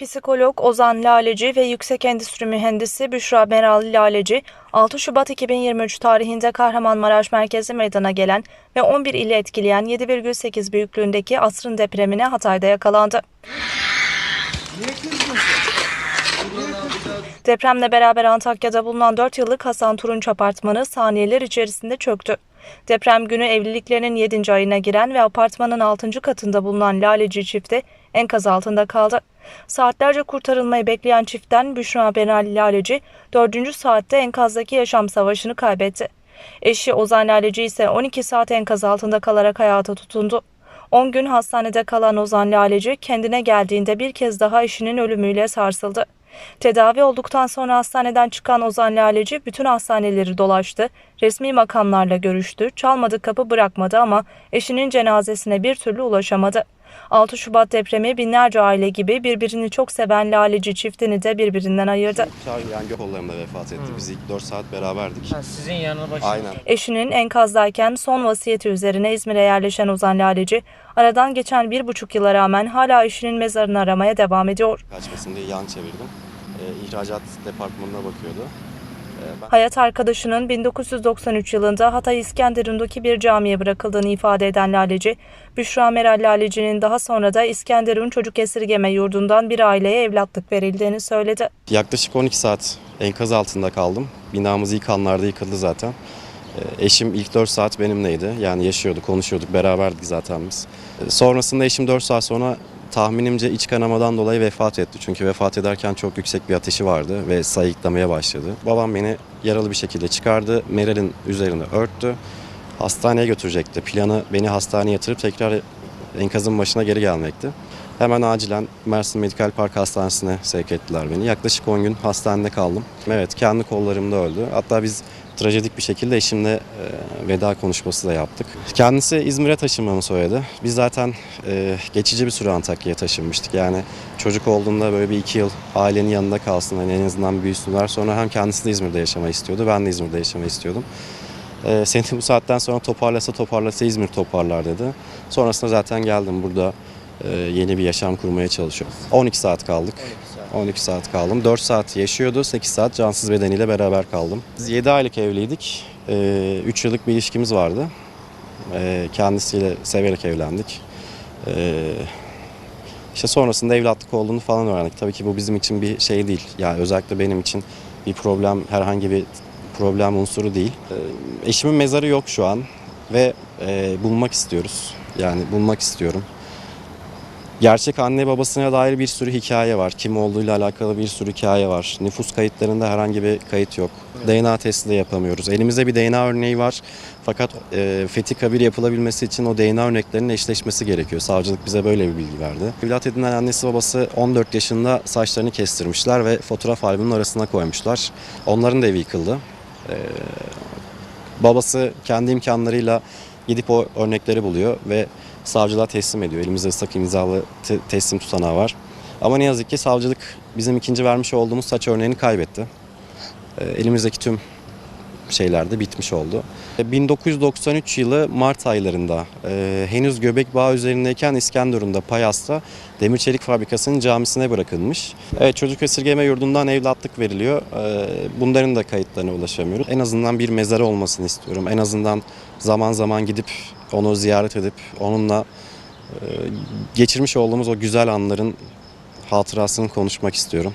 Psikolog Ozan Laleci ve Yüksek Endüstri Mühendisi Büşra Meral Laleci, 6 Şubat 2023 tarihinde Kahramanmaraş merkezi meydana gelen ve 11 ili etkileyen 7,8 büyüklüğündeki asrın depremine Hatay'da yakalandı. Depremle beraber Antakya'da bulunan 4 yıllık Hasan Turunç apartmanı saniyeler içerisinde çöktü. Deprem günü evliliklerinin 7. ayına giren ve apartmanın 6. katında bulunan Laleci çifti enkaz altında kaldı. Saatlerce kurtarılmayı bekleyen çiftten Büşra Benal Laleci 4. saatte enkazdaki yaşam savaşını kaybetti. Eşi Ozan Laleci ise 12 saat enkaz altında kalarak hayata tutundu. 10 gün hastanede kalan Ozan Laleci kendine geldiğinde bir kez daha eşinin ölümüyle sarsıldı. Tedavi olduktan sonra hastaneden çıkan Ozan Laleci bütün hastaneleri dolaştı, resmi makamlarla görüştü, çalmadı kapı bırakmadı ama eşinin cenazesine bir türlü ulaşamadı. 6 Şubat depremi binlerce aile gibi birbirini çok seven Laleci çiftini de birbirinden ayırdı. Çağrı kollarında vefat etti. Biz ilk 4 saat beraberdik. Ha, sizin yanına başınız. Aynen. Eşinin enkazdayken son vasiyeti üzerine İzmir'e yerleşen Ozan Laleci, aradan geçen bir buçuk yıla rağmen hala eşinin mezarını aramaya devam ediyor. Kaçmasın diye yan çevirdim. Ee, ihracat departmanına bakıyordu. Ee, Hayat arkadaşının 1993 yılında Hatay İskenderun'daki bir camiye bırakıldığını ifade eden Laleci, Büşra Meral Laleci'nin daha sonra da İskenderun Çocuk Esirgeme Yurdu'ndan bir aileye evlatlık verildiğini söyledi. yaklaşık 12 saat enkaz altında kaldım. Binamız ilk anlarda yıkıldı zaten. Ee, eşim ilk 4 saat benimleydi. Yani yaşıyordu, konuşuyorduk, beraberdik zaten biz. Ee, sonrasında eşim 4 saat sonra tahminimce iç kanamadan dolayı vefat etti. Çünkü vefat ederken çok yüksek bir ateşi vardı ve sayıklamaya başladı. Babam beni yaralı bir şekilde çıkardı. Meral'in üzerine örttü. Hastaneye götürecekti. Planı beni hastaneye yatırıp tekrar enkazın başına geri gelmekti. Hemen acilen Mersin Medikal Park Hastanesi'ne sevk ettiler beni. Yaklaşık 10 gün hastanede kaldım. Evet kendi kollarımda öldü. Hatta biz trajedik bir şekilde eşimle e, veda konuşması da yaptık. Kendisi İzmir'e taşınmamı söyledi. Biz zaten e, geçici bir süre Antakya'ya taşınmıştık. Yani çocuk olduğunda böyle bir iki yıl ailenin yanında kalsın. Hani en azından büyüsünler. Sonra hem kendisi de İzmir'de yaşamayı istiyordu. Ben de İzmir'de yaşamayı istiyordum. E, seni bu saatten sonra toparlasa toparlasa İzmir toparlar dedi. Sonrasında zaten geldim burada e, yeni bir yaşam kurmaya çalışıyorum. 12 saat kaldık. 12 saat kaldım. 4 saat yaşıyordu, 8 saat cansız bedeniyle beraber kaldım. Biz 7 aylık evliydik. 3 yıllık bir ilişkimiz vardı. E, Kendisiyle severek evlendik. E, İşte sonrasında evlatlık olduğunu falan öğrendik. Tabii ki bu bizim için bir şey değil. Yani özellikle benim için bir problem, herhangi bir problem unsuru değil. Eşimin mezarı yok şu an ve e, bulmak istiyoruz. Yani bulmak istiyorum. Gerçek anne babasına dair bir sürü hikaye var. Kim olduğuyla alakalı bir sürü hikaye var. Nüfus kayıtlarında herhangi bir kayıt yok. DNA testi de yapamıyoruz. Elimizde bir DNA örneği var. Fakat e, fethi kabir yapılabilmesi için o DNA örneklerinin eşleşmesi gerekiyor. Savcılık bize böyle bir bilgi verdi. Evlat edinen annesi babası 14 yaşında saçlarını kestirmişler ve fotoğraf albümünün arasına koymuşlar. Onların da evi yıkıldı. E, babası kendi imkanlarıyla gidip o örnekleri buluyor ve savcılığa teslim ediyor. Elimizde ıslak imzalı te- teslim tutanağı var. Ama ne yazık ki savcılık bizim ikinci vermiş olduğumuz saç örneğini kaybetti. E, elimizdeki tüm şeyler de bitmiş oldu. E, 1993 yılı Mart aylarında e, henüz göbek bağı üzerindeyken İskenderun'da Payas'ta Demir Çelik Fabrikası'nın camisine bırakılmış. Evet, çocuk esirgeme yurdundan evlatlık veriliyor. E, bunların da kayıtlarına ulaşamıyoruz. En azından bir mezarı olmasını istiyorum. En azından zaman zaman gidip onu ziyaret edip onunla e, geçirmiş olduğumuz o güzel anların hatırasını konuşmak istiyorum.